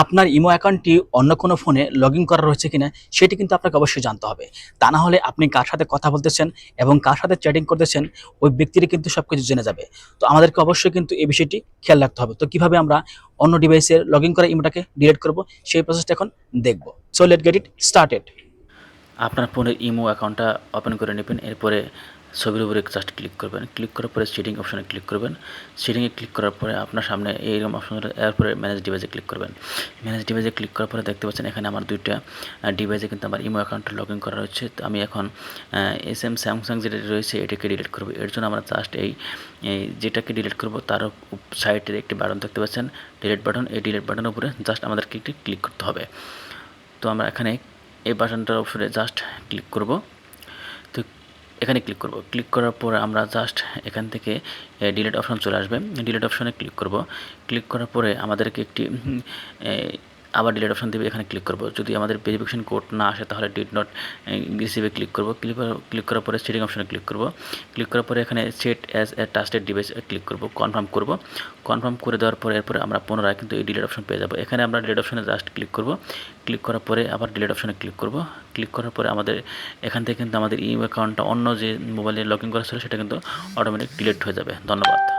আপনার ইমো অ্যাকাউন্টটি অন্য কোনো ফোনে লগ ইন করা রয়েছে কিনা সেটি কিন্তু আপনাকে অবশ্যই জানতে হবে। তা না হলে আপনি কার সাথে কথা বলতেছেন এবং কার সাথে চ্যাটিং করতেছেন, ওই ব্যক্তিটি কিন্তু সব কিছু জেনে যাবে। তো আমাদেরকে অবশ্যই কিন্তু এই বিষয়টি খেয়াল রাখতে হবে। তো কীভাবে আমরা অন্য ডিভাইসের লগ ইন করা ইমোটাকে ডিলিট করব, সেই প্রসেসটা এখন দেখব। So let get it started আপনার ফোনের ইমো অ্যাকাউন্টটা ওপেন করে নেবেন। এরপরে ছবির উপরে জাস্ট ক্লিক করবেন। ক্লিক করার পরে সেটিং অপশানে ক্লিক করবেন। সেটিংয়ে ক্লিক করার পরে আপনার সামনে এইরকম অপশন এরপরে ম্যানেজ ডিভাইসে ক্লিক করবেন। ম্যানেজ ডিভাইসে ক্লিক করার পরে দেখতে পাচ্ছেন এখানে আমার দুইটা ডিভাইসে কিন্তু আমার ইমো অ্যাকাউন্টে লগ ইন করা রয়েছে তো আমি এখন এস এম স্যামসাং যেটা রয়েছে এটাকে ডিলিট করব। এর জন্য আমরা জাস্ট এই যেটাকে ডিলিট করব, তার সাইডের একটি বাটন দেখতে পাচ্ছেন। ডিলিট বাটন এই ডিলিট বাটনের উপরে জাস্ট আমাদেরকে একটি ক্লিক করতে হবে। তো আমরা এখানে এই বাটনটার উপরে জাস্ট ক্লিক করব। এখানে ক্লিক করব। ক্লিক করার পর আমরা জাস্ট এখান থেকে ডিলেট অপশন চলে আসবে। ডিলেট অপশনে ক্লিক করব। ক্লিক করার পরে আমাদেরকে একটি আবার ডিলিট অপশন দেবে এখানে ক্লিক করব। যদি আমাদের ভেরিফিকেশন কোড না আসে, তাহলে ডিড নট রিসিভে ক্লিক করব। ক্লিক ক্লিক করার পরে সেটিং অপশনে ক্লিক করব। ক্লিক করার পরে এখানে set as a trusted device click করব কনফার্ম করব। কনফার্ম করে দেওয়ার পরে এরপরে আমরা পুনরায় কিন্তু এই ডিলিট অপশন পেয়ে যাব। এখানে আমরা ডিলিট অপশনে জাস্ট ক্লিক করব। ক্লিক করার পরে আবার ডিলিট অপশনে ক্লিক করব। ক্লিক করার পরে আমাদের, এখান থেকে কিন্তু আমাদের ইমেল অ্যাকাউন্টটা অন্য যে মোবাইলে লগ ইন করা ছিল, সেটা কিন্তু অটোমেটিক ডিলিট হয়ে যাবে। ধন্যবাদ।